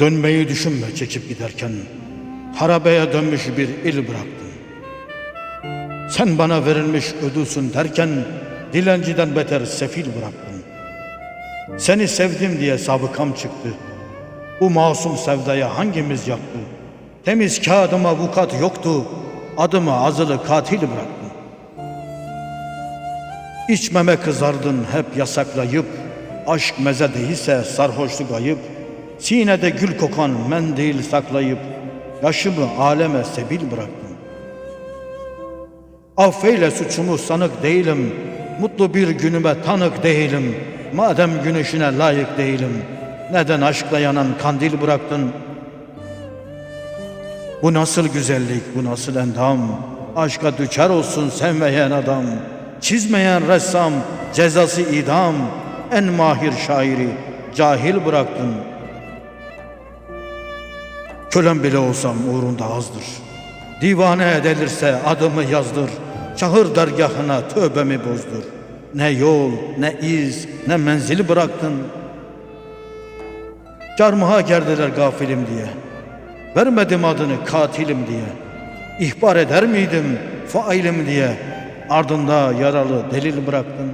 Dönmeyi düşünme çekip giderken. Harabeye dönmüş bir il bıraktın. Sen bana verilmiş ödülsün derken Dilenciden beter sefil bıraktın. Seni sevdim diye sabıkam çıktı. Bu masum sevdaya hangimiz yaktı? Temiz kağıdıma vukuat yoktu. Adıma azılı katil bıraktın İçmeme kızardın hep yasaklayıp Aşk meze değilse sarhoşluk ayıp. Sinede gül kokan mendil saklayıp Yaşımı aleme sebil bıraktım. Affeyle suçumu sanık değilim Mutlu bir günüme tanık değilim. Madem güneşine layık değilim Neden aşkla yanan kandil bıraktın? Bu nasıl güzellik bu nasıl endam? Aşka düçar olsun sevmeyen adam Çizmeyen ressam cezası idam En mahir şairi cahil bıraktın. Kölem bile olsam uğrunda azdır. Divane edilirse adımı yazdır. Çağır dergahına tövbemi bozdur. Ne yol ne iz ne menzili bıraktın. Carmıha gerdiler gafilim diye. Vermedim adını katilim diye. İhbar eder miydim failim diye Ardında yaralı delil bıraktın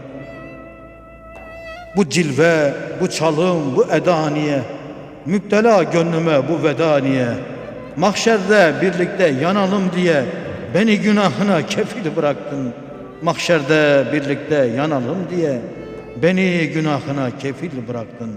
Bu cilve, bu çalım, bu eda niye Müptela gönlüme bu veda niye Mahşerde birlikte yanalım diye Beni günahına kefil bıraktın. Mahşerde birlikte yanalım diye Beni günahına kefil bıraktın